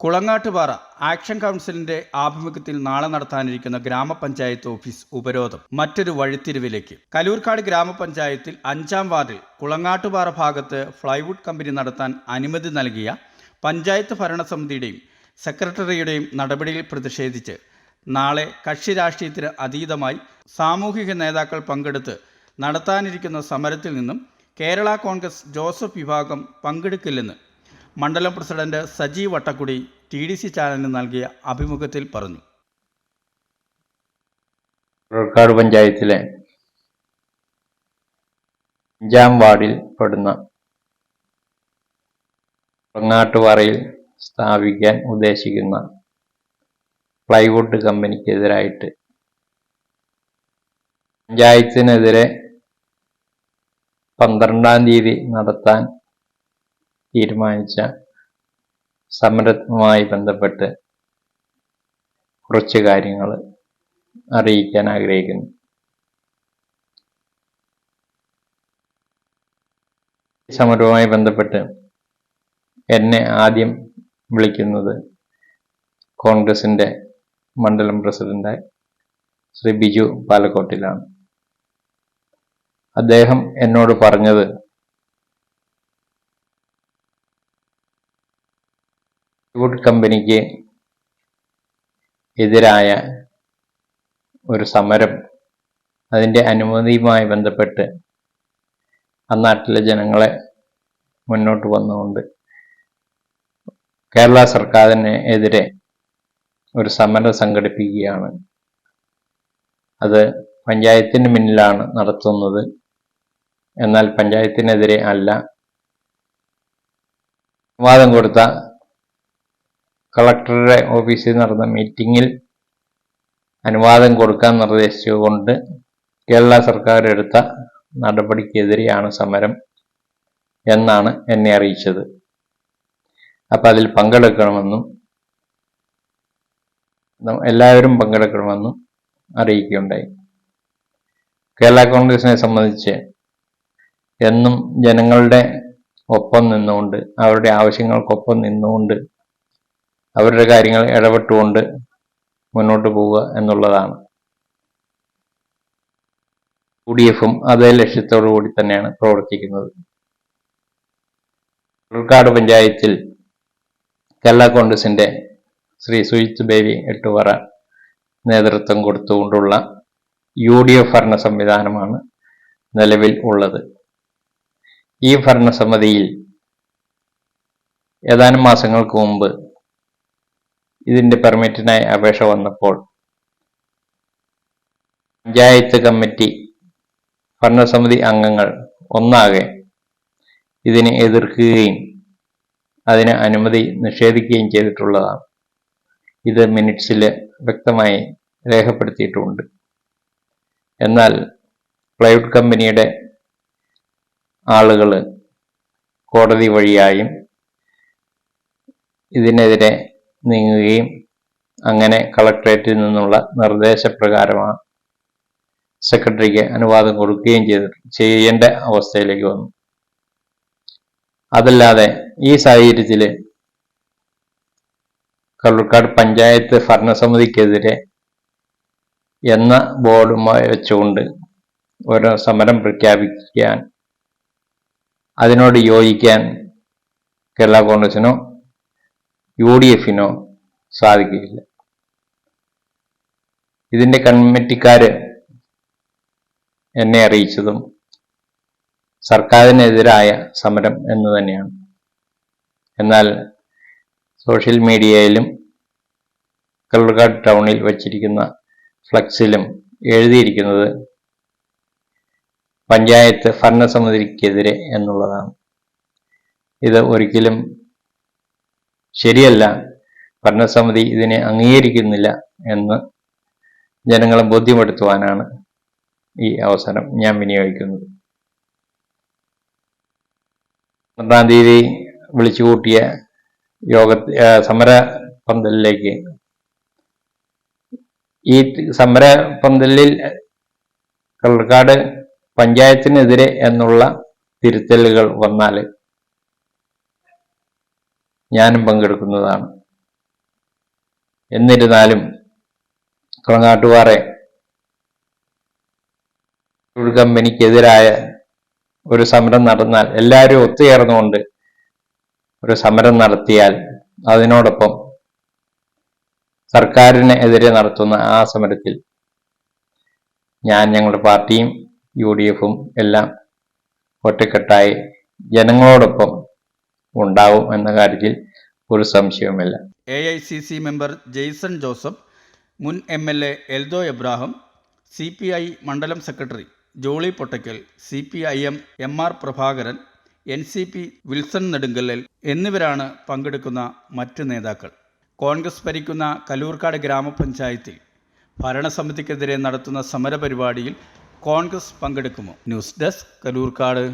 കുളങ്ങാട്ടുപാറ action കൗൺസിലിന്റെ ആഭിമുഖ്യത്തിൽ നാളെ നടത്താനിരിക്കുന്ന ഗ്രാമപഞ്ചായത്ത് ഓഫീസ് ഉപരോധം മറ്റൊരു വഴിത്തിരിവിലേക്ക്. കലൂർക്കാട് ഗ്രാമപഞ്ചായത്തിൽ അഞ്ചാം വാർഡിൽ കുളങ്ങാട്ടുപാറ ഭാഗത്ത് ഫ്ലൈവുഡ് കമ്പനി നടത്താൻ അനുമതി നൽകിയ പഞ്ചായത്ത് ഭരണസമിതിയുടെയും സെക്രട്ടറിയുടെയും നടപടിയിൽ പ്രതിഷേധിച്ച് നാളെ കക്ഷി രാഷ്ട്രീയത്തിന് അതീതമായി സാമൂഹിക നേതാക്കൾ പങ്കെടുത്ത് നടത്താനിരിക്കുന്ന സമരത്തിൽ നിന്നും കേരള കോൺഗ്രസ് ജോസഫ് വിഭാഗം പങ്കെടുക്കില്ലെന്ന് മണ്ഡലം president Saji Vattakkudi T D C ചാനലിന് നൽകിയ അഭിമുഖത്തിൽ പറഞ്ഞു. പുറക്കാട് പഞ്ചായത്തിലെ അഞ്ചാം വാർഡിൽ പെടുന്ന പൊങ്ങാട്ടുപാറയിൽ സ്ഥാപിക്കാൻ ഉദ്ദേശിക്കുന്ന പ്ലൈവുഡ് കമ്പനിക്കെതിരായിട്ട് പഞ്ചായത്തിനെതിരെ പന്ത്രണ്ടാം തീയതി നടത്താൻ തീരുമാനിച്ച സമരവുമായി ബന്ധപ്പെട്ട് കുറച്ച് കാര്യങ്ങൾ അറിയിക്കാൻ ആഗ്രഹിക്കുന്നു. സമരവുമായി ബന്ധപ്പെട്ട് എന്നെ ആദ്യം വിളിക്കുന്നത് കോൺഗ്രസിന്റെ മണ്ഡലം പ്രസിഡന്റ് ശ്രീ ബിജു പാലക്കോട്ടിലാണ്. അദ്ദേഹം എന്നോട് പറഞ്ഞത് വുഡ് കമ്പനിക്ക് എതിരായ ഒരു സമരം അതിന്റെ അനുമതിയുമായി ബന്ധപ്പെട്ട് ആ നാട്ടിലെ ജനങ്ങളെ മുന്നോട്ട് വന്നുകൊണ്ട് കേരള സർക്കാരിന് എതിരെ ഒരു സമരം സംഘടിപ്പിക്കുകയാണ്. അത് പഞ്ചായത്തിന് മുന്നിലാണ് നടത്തുന്നത്. എന്നാൽ പഞ്ചായത്തിനെതിരെ അല്ല. വാദം കൊടുത്ത കളക്ടറുടെ ഓഫീസിൽ നടന്ന മീറ്റിംഗിൽ അനുവാദം കൊടുക്കാൻ നിർദ്ദേശിച്ചുകൊണ്ട് കേരള സർക്കാർ എടുത്ത നടപടിക്കെതിരെയാണ് സമരം എന്നാണ് എന്നെ അറിയിച്ചത്. അപ്പം അതിൽ പങ്കെടുക്കണമെന്നും എല്ലാവരും പങ്കെടുക്കണമെന്നും അറിയിക്കുകയുണ്ടായി. കേരള കോൺഗ്രസിനെ സംബന്ധിച്ച് എന്നും ജനങ്ങളുടെ ഒപ്പം നിന്നുകൊണ്ട് അവരുടെ ആവശ്യങ്ങൾക്കൊപ്പം നിന്നുകൊണ്ട് അവരുടെ കാര്യങ്ങൾ ഇടപെട്ടുകൊണ്ട് മുന്നോട്ട് പോവുക എന്നുള്ളതാണ്. യു ഡി എഫും അതേ ലക്ഷ്യത്തോടു കൂടി തന്നെയാണ് പ്രവർത്തിക്കുന്നത്. ഉൾക്കാട് പഞ്ചായത്തിൽ കേരള കോൺഗ്രസിന്റെ ശ്രീ സുജിത് ബേബി എട്ടുവറ നേതൃത്വം കൊടുത്തുകൊണ്ടുള്ള യു ഡി എഫ് ഭരണ സംവിധാനമാണ് നിലവിൽ ഉള്ളത്. ഈ ഭരണസമിതിയിൽ ഏതാനും മാസങ്ങൾക്ക് മുമ്പ് ഇതിന്റെ പെർമിറ്റിനായി അപേക്ഷ വന്നപ്പോൾ പഞ്ചായത്ത് കമ്മിറ്റി ഭരണസമിതി അംഗങ്ങൾ ഒന്നാകെ ഇതിനെ എതിർക്കുകയും അതിന് അനുമതി നിഷേധിക്കുകയും ചെയ്തിട്ടുള്ളതാണ്. ഇത് മിനിറ്റ്സിൽ വ്യക്തമായി രേഖപ്പെടുത്തിയിട്ടുണ്ട്. എന്നാൽ പ്ലൈവുഡ് കമ്പനിയുടെ ആളുകൾ കോടതി വഴിയായും ഇതിനെതിരെ നീങ്ങുകയും അങ്ങനെ കളക്ടറേറ്റിൽ നിന്നുള്ള നിർദ്ദേശപ്രകാരമാണ് സെക്രട്ടറിക്ക് അനുവാദം കൊടുക്കുകയും ചെയ്ത് ചെയ്യേണ്ട അവസ്ഥയിലേക്ക് വന്നു. അതല്ലാതെ ഈ സാഹചര്യത്തിൽ കള്ളൂർക്കാട് പഞ്ചായത്ത് ഭരണസമിതിക്കെതിരെ എന്ന ബോർഡുമായി വെച്ചുകൊണ്ട് ഒരു സമരം പ്രഖ്യാപിക്കാൻ അതിനോട് യോജിക്കാൻ കേരള കോൺഗ്രസിനോ യു ഡി എഫിനോ സാധിക്കുകയില്ല. ഇതിന്റെ കമ്മിറ്റിക്കാര് എന്നെ അറിയിച്ചതും സർക്കാരിനെതിരായ സമരം എന്ന് തന്നെയാണ്. എന്നാൽ സോഷ്യൽ മീഡിയയിലും കള്ളൂർക്കാട് ടൗണിൽ വച്ചിരിക്കുന്ന ഫ്ലക്സിലും എഴുതിയിരിക്കുന്നത് പഞ്ചായത്ത് ഭരണസമിതിക്കെതിരെ എന്നുള്ളതാണ്. ഇത് ഒരിക്കലും ശരിയല്ല. ഭരണസമിതി ഇതിനെ അംഗീകരിക്കുന്നില്ല എന്ന് ജനങ്ങളെ ബോധ്യപ്പെടുത്തുവാനാണ് ഈ അവസരം ഞാൻ വിനിയോഗിക്കുന്നത്. പന്ത്രാം തീയതി വിളിച്ചു കൂട്ടിയ യോഗ സമര പന്തലിലേക്ക് ഈ സമര പന്തലിൽ കള്ളക്കാട് പഞ്ചായത്തിനെതിരെ എന്നുള്ള തിരുത്തലുകൾ വന്നാൽ ഞാനും പങ്കെടുക്കുന്നതാണ്. എന്നിരുന്നാലും കുളങ്ങാട്ടുകാരെ ഒരു കമ്പനിക്കെതിരായ ഒരു സമരം നടന്നാൽ എല്ലാവരും ഒത്തുചേർന്നുകൊണ്ട് ഒരു സമരം നടത്തിയാൽ അതിനോടൊപ്പം സർക്കാരിന് എതിരെ നടത്തുന്ന ആ സമരത്തിൽ ഞാൻ ഞങ്ങളുടെ പാർട്ടിയും യു ഡി എഫും എല്ലാം ഒറ്റക്കെട്ടായി ജനങ്ങളോടൊപ്പം ഉണ്ടാവും എന്ന കാര്യത്തിൽ ഒരു സംശയവുമില്ല. A I C C member Jaison Joseph മുൻ M L A Eldho Ebrahim C P I മണ്ഡലം secretary Jolly Pottaykkal C P I M M R Prabhakaran N C P Wilson Nedunkallal എന്നിവരാണ് പങ്കെടുക്കുന്ന മറ്റ് നേതാക്കൾ. കോൺഗ്രസ് ഭരിക്കുന്ന കലൂർക്കാട് ഗ്രാമപഞ്ചായത്തിൽ ഭരണസമിതിക്കെതിരെ നടത്തുന്ന സമരപരിപാടിയിൽ കോൺഗ്രസ് പങ്കെടുക്കുമോ? News desk Kalloorkad.